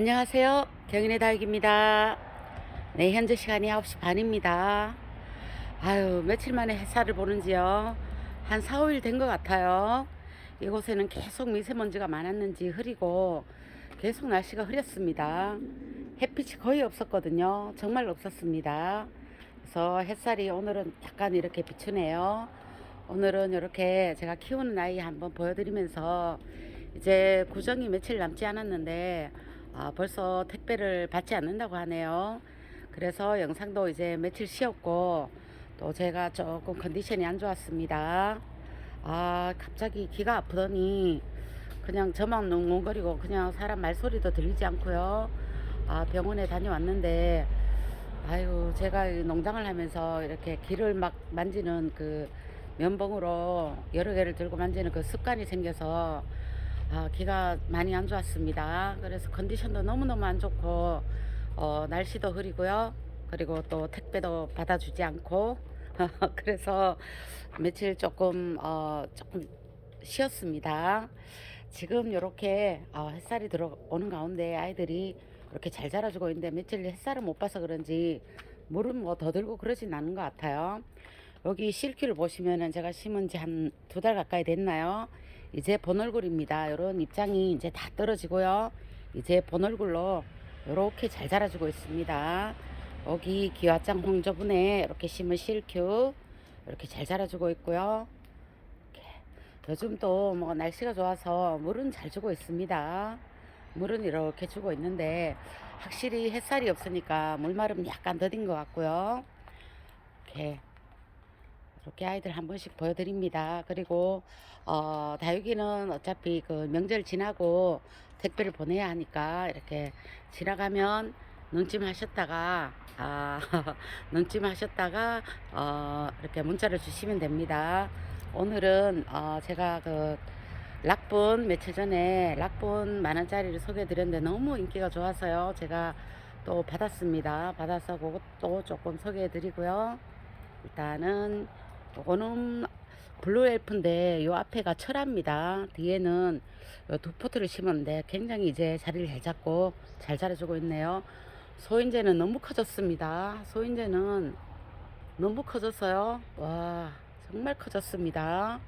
안녕하세요. 경인의 다육입니다. 네, 현재 시간이 9시 반입니다. 아유, 며칠 만에 햇살을 보는지요. 한 4, 5일 된 것 같아요. 이곳에는 계속 미세먼지가 많았는지 흐리고 계속 날씨가 흐렸습니다. 햇빛이 거의 없었거든요. 정말 없었습니다. 그래서 햇살이 오늘은 약간 이렇게 비추네요. 오늘은 이렇게 제가 키우는 아이 한번 보여드리면서 이제 구정이 며칠 남지 않았는데 아, 벌써 택배를 받지 않는다고 하네요. 그래서 영상도 이제 며칠 쉬었고 또 제가 조금 컨디션이 안 좋았습니다. 아 갑자기 귀가 아프더니 그냥 저만 웅웅거리고 그냥 사람 말소리도 들리지 않고요. 아 병원에 다녀왔는데 아유 제가 이 농장을 하면서 이렇게 귀를 막 만지는 그 면봉으로 여러 개를 들고 만지는 그 습관이 생겨서 아, 귀가 많이 안 좋았습니다. 그래서 컨디션도 너무너무 안 좋고, 어, 날씨도 흐리고요. 그리고 또 택배도 받아주지 않고, 그래서 며칠 조금, 어, 조금 쉬었습니다. 지금 이렇게 어, 햇살이 들어오는 가운데 아이들이 이렇게 잘 자라주고 있는데 며칠 햇살을 못 봐서 그런지 물은 뭐 더 들고 그러진 않은 것 같아요. 여기 실키를 보시면은 제가 심은 지 한 두 달 가까이 됐나요? 이제 본 얼굴입니다. 이런 입장이 이제 다 떨어지고요. 이제 본 얼굴로 이렇게 잘 자라주고 있습니다. 여기 기와장 홍조분에 이렇게 심은 실큐 이렇게 잘 자라주고 있고요. 요즘 또 뭐 날씨가 좋아서 물은 잘 주고 있습니다. 물은 이렇게 주고 있는데 확실히 햇살이 없으니까 물마름 약간 더딘 것 같고요. 이렇게 이렇게 아이들 한 번씩 보여드립니다. 그리고 어, 다육이는 어차피 그 명절 지나고 택배를 보내야 하니까 이렇게 지나가면 눈찜 하셨다가 아, 눈찜 하셨다가 어, 이렇게 문자를 주시면 됩니다. 오늘은 어, 제가 그 락분 며칠 전에 락분 만 원짜리를 소개해드렸는데 너무 인기가 좋아서요. 제가 또 받았습니다. 받아서 그것도 조금 소개해드리고요. 일단은 요거는 블루 엘프인데 요 앞에가 철합니다. 뒤에는 요두 포트를 심었는데 굉장히 이제 자리를 잘 잡고 잘 자라주고 있네요. 소인재는 너무 커졌습니다. 소인재는 너무 커졌어요. 와 정말 커졌습니다.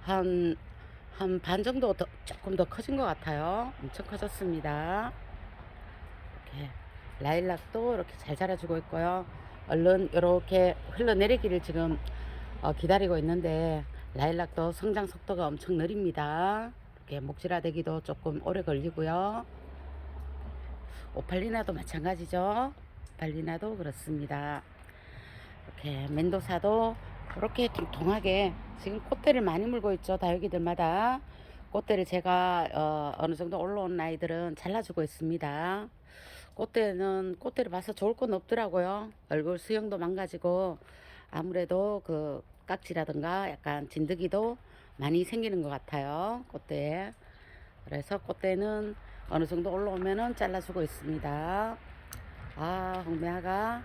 한 한 반 정도 더, 조금 더 커진 것 같아요. 엄청 커졌습니다. 이렇게 라일락도 이렇게 잘 자라주고 있고요. 얼른 이렇게 흘러내리기를 지금 어, 기다리고 있는데 라일락도 성장 속도가 엄청 느립니다. 이렇게 목질화 되기도 조금 오래 걸리고요. 오팔리나도 마찬가지죠. 오팔리나도 그렇습니다. 이렇게 멘도사도 이렇게 통통하게 지금 꽃대를 많이 물고 있죠. 다육이들마다 꽃대를 제가 어, 어느 정도 올라온 아이들은 잘라주고 있습니다. 꽃대는 꽃대를 봐서 좋을 건 없더라고요. 얼굴 수영도 망가지고 아무래도 그 깍지라든가 약간 진드기도 많이 생기는 것 같아요. 꽃대에. 그래서 꽃대는 어느 정도 올라오면은 잘라주고 있습니다. 아, 홍매화가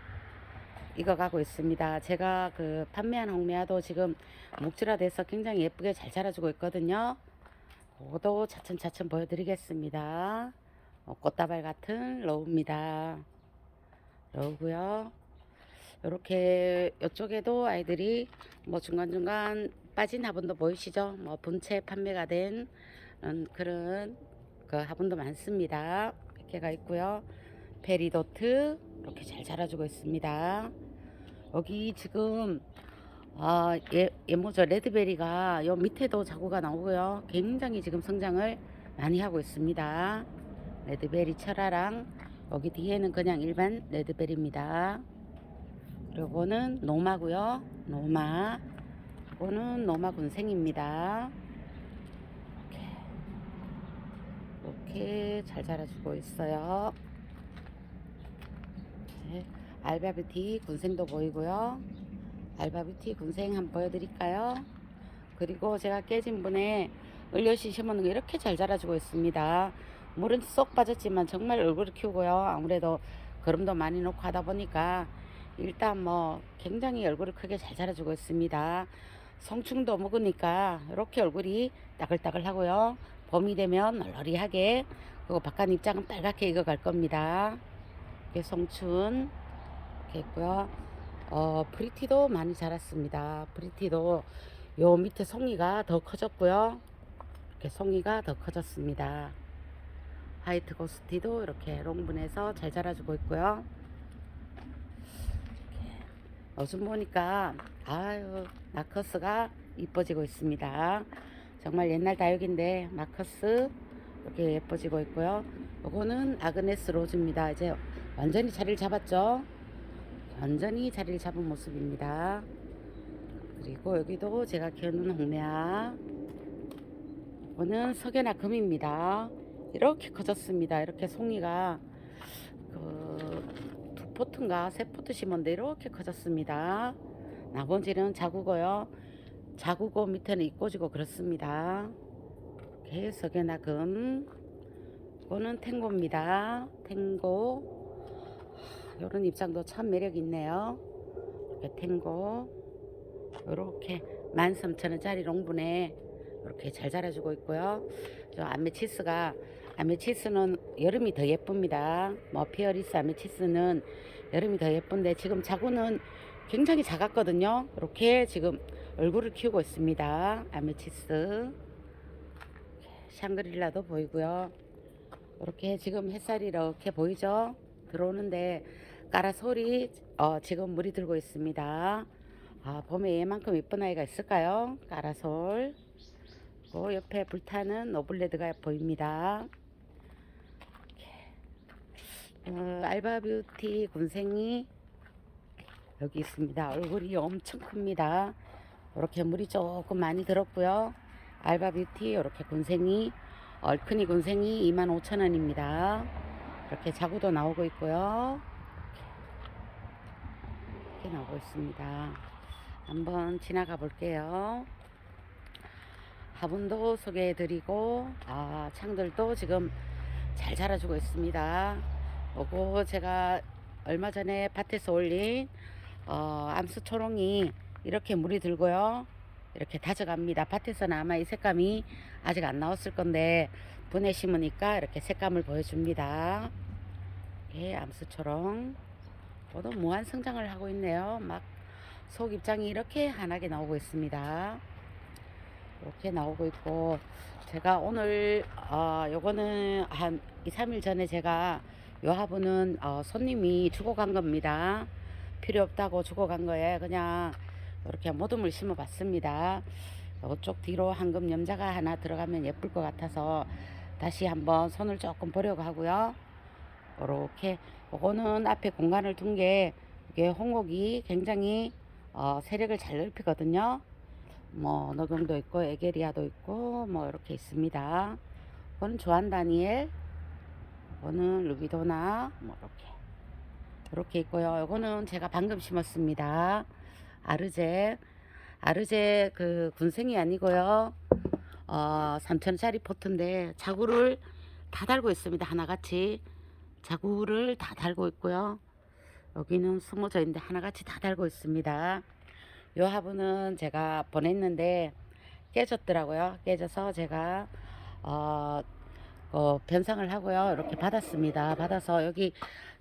익어가고 있습니다. 제가 그 판매한 홍매화도 지금 목질화 돼서 굉장히 예쁘게 잘 자라주고 있거든요. 그것도 차츰차츰 보여드리겠습니다. 어, 꽃다발 같은 로우입니다. 로우고요. 이렇게 이쪽에도 아이들이 뭐 중간중간 빠진 화분도 보이시죠? 뭐 분체 판매가 된 음, 그런 그 화분도 많습니다. 몇 개가 있고요. 페리도트 이렇게 잘 자라주고 있습니다. 여기 지금 아, 예, 예모저 레드베리가 요 밑에도 자구가 나오고요. 굉장히 지금 성장을 많이 하고 있습니다. 레드베리 철화랑 여기 뒤에는 그냥 일반 레드베리입니다. 그리고는 노마고요. 노마. 이거는 노마 군생입니다. 이렇게, 이렇게 잘 자라주고 있어요. 네, 알바뷰티 군생도 보이고요. 알바뷰티 군생 한번 보여드릴까요? 그리고 제가 깨진 분에 을려시 심어놓은 거 이렇게 잘 자라주고 있습니다. 물은 쏙 빠졌지만 정말 얼굴을 키우고요. 아무래도 거름도 많이 놓고 하다 보니까 일단 뭐 굉장히 얼굴을 크게 잘 자라주고 있습니다. 성충도 먹으니까 이렇게 얼굴이 따글따글 하고요. 봄이 되면 얼얼이하게 그리고 바깥 입장은 빨갛게 익어갈 겁니다. 이렇게 송춘 이렇게 있고요. 어, 프리티도 많이 자랐습니다. 프리티도 요 밑에 송이가 더 커졌고요. 이렇게 송이가 더 커졌습니다. 화이트 고스티도 이렇게 롱분해서 잘 자라주고 있고요. 요즘 보니까 아유 마커스가 이뻐지고 있습니다. 정말 옛날 다육인데 마커스 이렇게 예뻐지고 있고요. 요거는 아그네스 로즈입니다. 이제 완전히 자리를 잡았죠. 완전히 자리를 잡은 모습입니다. 그리고 여기도 제가 키우는 홍매화. 이거는 석연화 금입니다. 이렇게 커졌습니다. 이렇게 송이가 그두 포트인가 세 포트 심었는데 이렇게 커졌습니다. 나머지는 자구고요. 자구고 밑에는 이꼬지고 그렇습니다. 이렇게 석연화 금. 이거는 탱고입니다. 탱고. 이런 입장도 참 매력 있네요. 이렇게 탱고. 이렇게 13,000원짜리 롱분에 이렇게 잘 자라주고 있고요. 저 아메치스가 아메치스는 여름이 더 예쁩니다. 뭐 피어리스 아메치스는 여름이 더 예쁜데 지금 자구는 굉장히 작았거든요. 이렇게 지금 얼굴을 키우고 있습니다. 아메치스 샹그릴라도 보이고요. 이렇게 지금 햇살이 이렇게 보이죠? 들어오는데 까라솔이 어, 지금 물이 들고 있습니다. 아, 봄에 얘만큼 예쁜 아이가 있을까요? 까라솔. 그 옆에 불타는 노블레드가 보입니다. 어, 알바뷰티 군생이 여기 있습니다. 얼굴이 엄청 큽니다. 이렇게 물이 조금 많이 들었고요. 알바뷰티 이렇게 군생이 얼큰이 군생이 25,000원입니다. 이렇게 자구도 나오고 있고요. 이렇게 나오고 있습니다. 한번 지나가 볼게요. 화분도 소개해드리고 아, 창들도 지금 잘 자라주고 있습니다. 요거 제가 얼마 전에 밭에서 올린 어, 암수 초롱이 이렇게 물이 들고요. 이렇게 다져갑니다. 밭에서는 아마 이 색감이 아직 안 나왔을 건데 분해 심으니까 이렇게 색감을 보여줍니다. 예, 암수초롱. 모두 무한 성장을 하고 있네요. 막 속 입장이 이렇게 환하게 나오고 있습니다. 이렇게 나오고 있고 제가 오늘 어 요거는 한 2, 3일 전에 제가 요 화분은 어 손님이 주고 간 겁니다. 필요 없다고 주고 간 거에 그냥 이렇게 모둠을 심어 봤습니다. 이쪽 뒤로 황금 염자가 하나 들어가면 예쁠 것 같아서 다시 한번 손을 조금 보려고 하고요. 이렇게 요거는 앞에 공간을 둔 게 이게 홍옥이 굉장히 어 세력을 잘 넓히거든요. 뭐 녹용도 있고 에게리아도 있고 뭐 이렇게 있습니다. 이거는 조한 다니엘, 이거는 루비도나 뭐 이렇게 이렇게 있고요. 이거는 제가 방금 심었습니다. 아르제, 아르제 그 군생이 아니고요. 어 3천원짜리 포트인데 자구를 다 달고 있습니다. 하나같이 자구를 다 달고 있고요. 여기는 숨어져 있는데 하나같이 다 달고 있습니다. 요 화분은 제가 보냈는데 깨졌더라고요. 깨져서 제가 어, 어, 변상을 하고요. 이렇게 받았습니다. 받아서 여기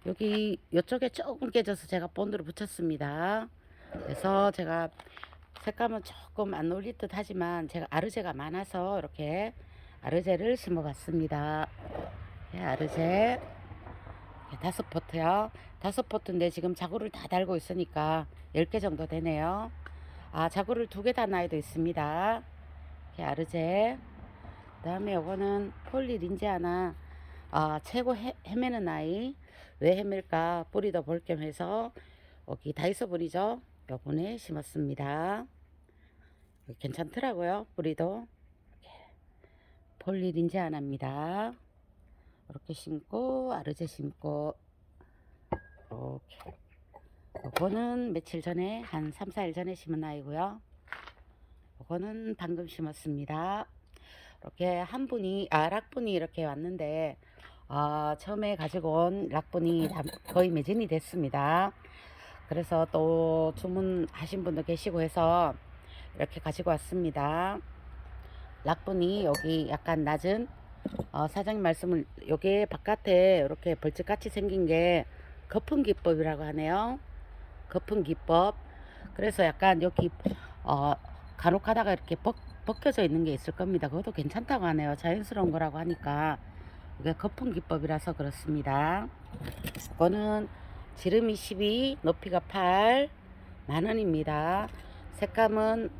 여기 이쪽에 조금 깨져서 제가 본드로 붙였습니다. 그래서 제가 색감은 조금 안 어울릴 듯 하지만 제가 아르제가 많아서 이렇게 아르제를 심어봤습니다. 예, 아르제 예, 다섯 포트요. 다섯 포트인데 지금 자구를 다 달고 있으니까 10개 정도 되네요. 아, 자구를 두개단 아이도 있습니다. 이렇게 아르제. 그 다음에 요거는 폴리 린제 하나, 아, 최고 헤, 헤매는 아이. 왜 헤맬까? 뿌리도 볼 겸 해서, 여기 다이소 뿌리죠? 요번에 심었습니다. 괜찮더라고요, 뿌리도. 폴리 린제 하나입니다. 이렇게 심고, 아르제 심고, 이렇게. 요거는 며칠 전에 한 3, 4일 전에 심은 아이고요. 요거는 방금 심었습니다. 이렇게 한 분이 아 락분이 이렇게 왔는데 아 처음에 가지고 온 락분이 다 거의 매진이 됐습니다. 그래서 또 주문하신 분도 계시고 해서 이렇게 가지고 왔습니다. 락분이 여기 약간 낮은 어, 사장님 말씀을 요게 바깥에 이렇게 벌집같이 생긴 게 거품 기법이라고 하네요. 거품 기법. 그래서 약간 여기 어, 간혹 가다가 이렇게 벗, 벗겨져 있는 게 있을 겁니다. 그것도 괜찮다고 하네요. 자연스러운 거라고 하니까 이게 거품 기법이라서 그렇습니다. 이거는 지름이 12, 높이가 8, 만 원입니다. 색감은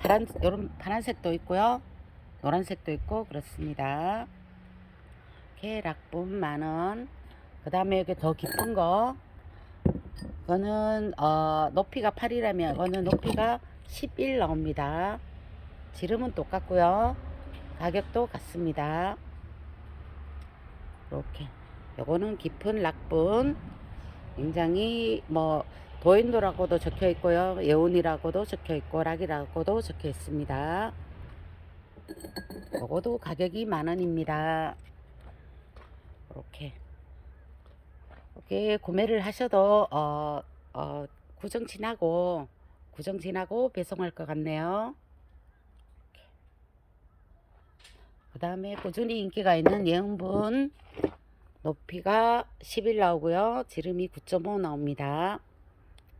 파란 요런 파란색도 있고요. 노란색도 있고 그렇습니다. 이렇게 락분 만 원. 그 다음에 여기 더 깊은 거. 이거는 어, 높이가 8이라면 이거는 높이가 11 나옵니다. 지름은 똑같고요. 가격도 같습니다. 이렇게. 요거는 깊은 락분. 굉장히 뭐 도인도라고도 적혀 있고요. 예온이라고도 적혀 있고 락이라고도 적혀 있습니다. 요거도 가격이 만 원입니다. 이렇게 이렇게 구매를 하셔도 어, 어, 구정 지나고 구정 지나고 배송할 것 같네요. 그 다음에 꾸준히 인기가 있는 예은분 높이가 11 나오고요. 지름이 9.5 나옵니다.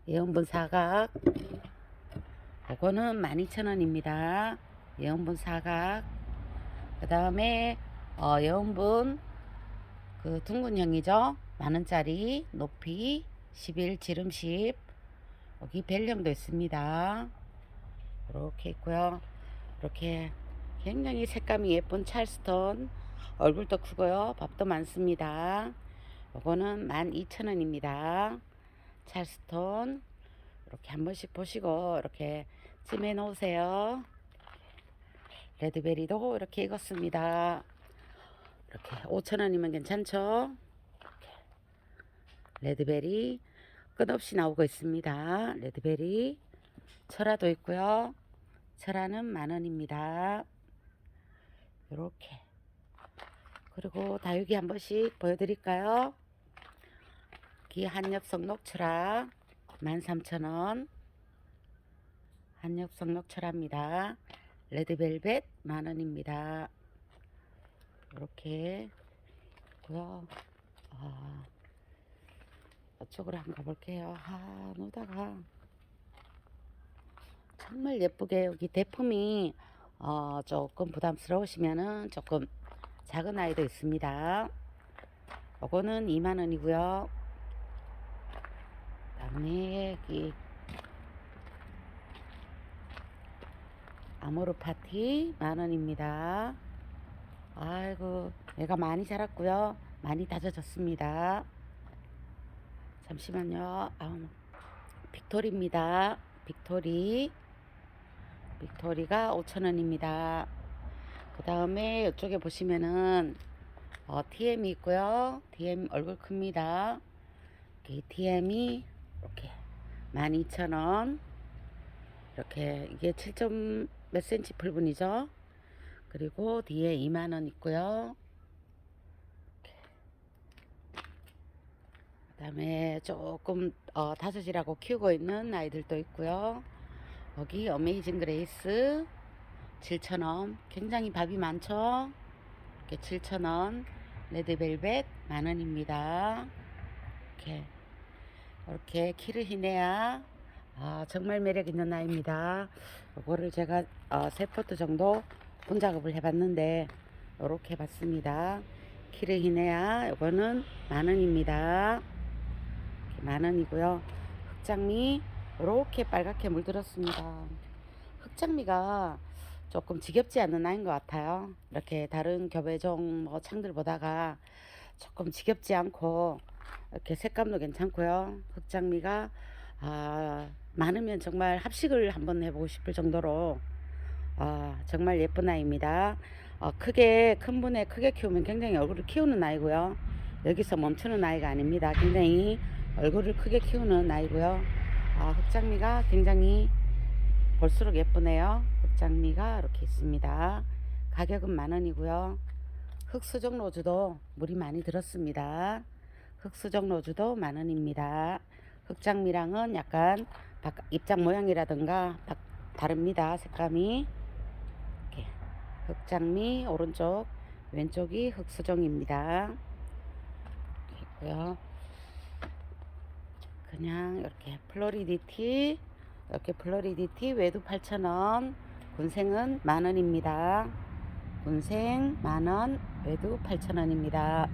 예은분 사각 이거는 12,000원입니다. 예원분 사각 그 다음에 어, 예원분 그 둥근형이죠 만원짜리 높이 11 지름 10 여기 벨형도 있습니다 이렇게 있고요 이렇게 굉장히 색감이 예쁜 찰스톤 얼굴도 크고요 밥도 많습니다 요거는 12,000원입니다 찰스톤 이렇게 한 번씩 보시고 이렇게 찜해 놓으세요 레드베리도 이렇게 익었습니다. 이렇게 5,000원이면 괜찮죠? 레드베리 끝없이 나오고 있습니다. 레드베리 철화도 있고요. 철화는 만원입니다. 이렇게 그리고 다육이 한 번씩 보여드릴까요? 기 한엽성 녹철화 13,000원 한엽성 녹철화입니다. 레드벨벳 만원입니다. 이렇게 고요. 아, 이쪽으로 한번 가볼게요. 아, 노다가 정말 예쁘게 여기 대품이 어, 조금 부담스러우시면은 조금 작은 아이도 있습니다. 요거는 2만원이고요. 다음에 여기 아모르 파티 만원입니다. 아이고 애가 많이 자랐고요. 많이 다져졌습니다. 잠시만요. 아우, 빅토리입니다. 빅토리. 빅토리가 5천원입니다. 그 다음에 이쪽에 보시면은 어, TM이 있고요. TM 얼굴 큽니다. 이 TM이 이렇게 12,000원. 이렇게 이게 7. 몇 센치 풀분이죠. 그리고 뒤에 2만원 있고요. 그 다음에 조금 어, 다섯이라고 키우고 있는 아이들도 있고요. 여기 어메이징 그레이스 7,000원. 굉장히 밥이 많죠. 이렇게 7,000원. 레드벨벳 만원입니다. 이렇게 이렇게 키르히네아 아, 정말 매력 있는 아이입니다. 이거를 제가 어, 세 포트 정도 분 작업을 해봤는데 이렇게 해봤습니다. 키르히네아 이거는 만원입니다. 만원이고요. 흑장미 이렇게 빨갛게 물들었습니다. 흑장미가 조금 지겹지 않는 아이인 것 같아요. 이렇게 다른 교배종 뭐 창들 보다가 조금 지겹지 않고 이렇게 색감도 괜찮고요. 흑장미가 아, 많으면 정말 합식을 한번 해보고 싶을 정도로 아, 정말 예쁜 아이입니다. 어, 크게 큰 분에 크게 키우면 굉장히 얼굴을 키우는 아이고요. 여기서 멈추는 아이가 아닙니다. 굉장히 얼굴을 크게 키우는 아이고요. 아, 흑장미가 굉장히 볼수록 예쁘네요. 흑장미가 이렇게 있습니다. 가격은 만원이고요. 흑수정 로즈도 물이 많이 들었습니다. 흑수정 로즈도 만원입니다. 흑장미랑은 약간 입장 모양이라든가 다릅니다. 색감이 이렇게 흑장미 오른쪽 왼쪽이 흑수정입니다. 있고요. 그냥 이렇게 플로리디티 이렇게 플로리디티 외두 8,000원 군생은 만원입니다. 군생 만원 외두 8,000원입니다.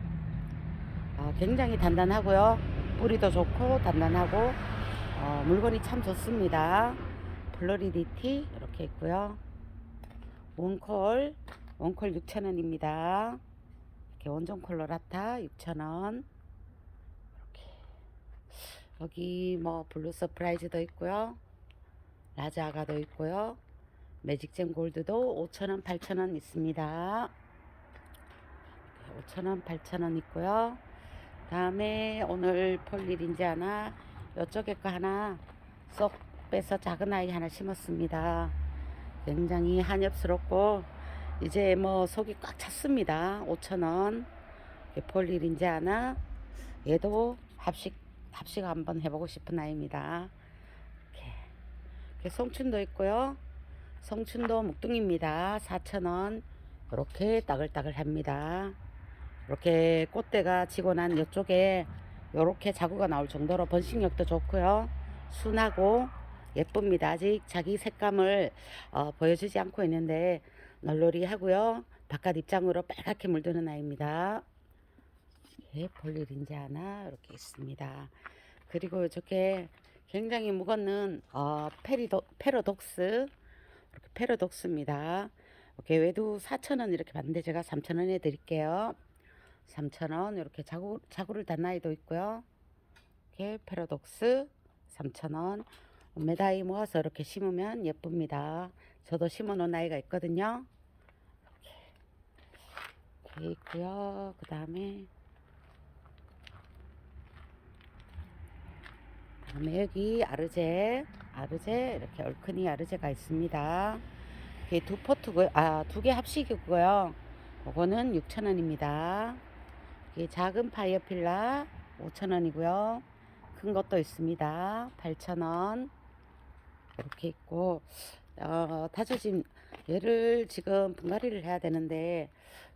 아, 굉장히 단단하고요. 뿌리도 좋고 단단하고 어, 물건이 참 좋습니다. 플로리디티 이렇게 있고요. 원콜 원콜 6,000원입니다. 이렇게 원종 콜로라타 6,000원. 여기 뭐 블루 서프라이즈도 있고요. 라자가도 있고요. 매직잼 골드도 5,000원, 8,000원 있습니다. 5,000원, 8,000원 있고요. 다음에 오늘 볼 일인지 하나 이쪽에 거 하나 쏙 빼서 작은 아이 하나 심었습니다. 굉장히 한엽스럽고 이제 뭐 속이 꽉 찼습니다. 5,000원. 볼 일인지 하나 얘도 합식 합식 한번 해보고 싶은 아이입니다. 이렇게, 송춘도 있고요. 송춘도 묵둥입니다. 4,000원. 이렇게 따글따글 합니다. 이렇게 꽃대가 지고 난 이쪽에 이렇게 자구가 나올 정도로 번식력도 좋고요. 순하고 예쁩니다. 아직 자기 색감을 어, 보여주지 않고 있는데 널널히 하고요. 바깥 입장으로 빨갛게 물드는 아이입니다. 예, 볼일인지 하나 이렇게 있습니다. 그리고 이렇게 굉장히 무겁는 어, 페리도, 페로독스 이렇게 페로독스입니다. 이렇게 외두 4,000원 이렇게 받는데 제가 3,000원에 드릴게요. 3,000원 이렇게 자구, 자구를 단 아이도 있고요. 이렇게 페로독스 3,000원 메다이 모아서 이렇게 심으면 예쁩니다. 저도 심어 놓은 아이가 있거든요. 이렇게 있고요. 그 다음에 다음에 여기 아르제 아르제 이렇게 얼큰이 아르제가 있습니다. 이게 두 포트고요. 아, 두 개 합식이고요. 이거는 6,000원입니다. 이게 작은 파이어필라 5,000원이고요. 큰 것도 있습니다. 8,000원. 이렇게 있고 어, 다져진 얘를 지금 분갈이를 해야 되는데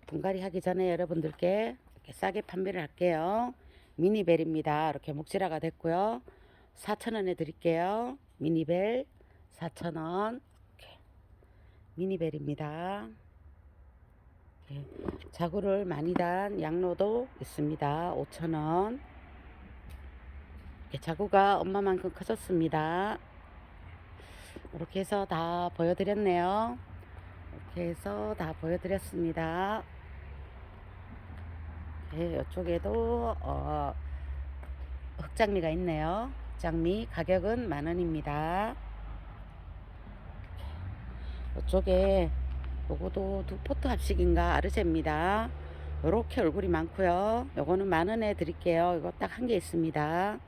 분갈이 하기 전에 여러분들께 이렇게 싸게 판매를 할게요. 미니벨입니다. 이렇게 목지라가 됐고요. 4,000원에 드릴게요. 미니벨 4,000원. 이렇게 미니벨입니다. 이렇게 자구를 많이 단 양로도 있습니다. 5,000원. 이렇게 자구가 엄마만큼 커졌습니다. 이렇게 해서 다 보여드렸네요. 이렇게 해서 다 보여드렸습니다. 네, 이쪽에도 어, 흑장미가 있네요. 흑장미 가격은 만원입니다. 이쪽에 요거도 두 포트 합식인가 아르제입니다. 요렇게 얼굴이 많고요. 요거는 만원에 드릴게요. 이거 딱 한 개 있습니다.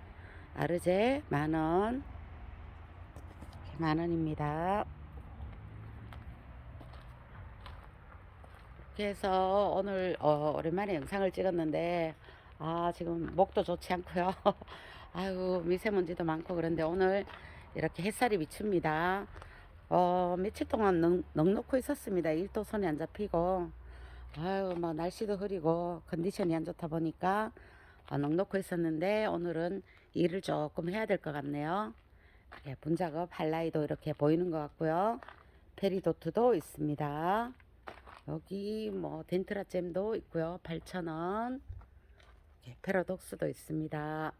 아르제 만원. 만원입니다. 이렇게 해서 오늘 어, 오랜만에 영상을 찍었는데 아 지금 목도 좋지 않고요. 아유 미세먼지도 많고 그런데 오늘 이렇게 햇살이 비춥니다. 어 며칠 동안 넉, 넉넉히 있었습니다. 일도 손에 안 잡히고 아유 뭐 날씨도 흐리고 컨디션이 안 좋다 보니까 어, 넉넉히 있었는데 오늘은 일을 조금 해야 될 것 같네요. 예, 분작업 할라이도 이렇게 보이는 것 같고요. 페리도트도 있습니다. 여기 뭐 덴트라잼도 있고요. 8,000원. 예, 페라독스도 있습니다.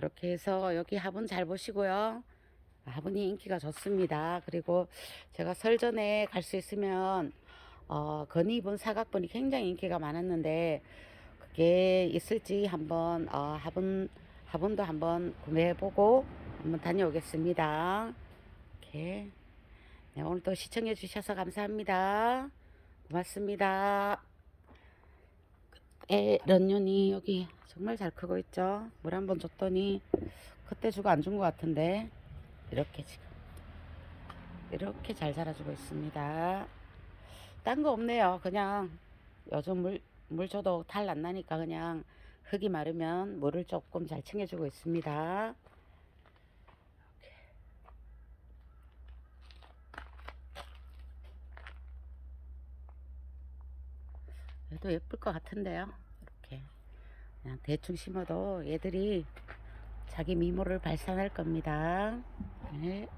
이렇게 해서 여기 화분 잘 보시고요. 화분이 인기가 좋습니다. 그리고 제가 설전에 갈 수 있으면 어, 건이분 사각분이 굉장히 인기가 많았는데 그게 있을지 한번 어, 화분 화분도 한번 구매해보고 한번 다녀오겠습니다. 이렇게 네, 오늘도 시청해 주셔서 감사합니다. 고맙습니다. 에, 런년이 여기 정말 잘 크고 있죠. 물 한 번 줬더니 그때 주고 안 준 것 같은데 이렇게 지금 이렇게 잘 자라주고 있습니다. 딴 거 없네요. 그냥 요즘 물, 물 줘도 탈 안 나니까 그냥 흙이 마르면 물을 조금 잘 챙겨주고 있습니다. 얘도 예쁠 것 같은데요. 이렇게 그냥 대충 심어도 얘들이 자기 미모를 발산할 겁니다. 네.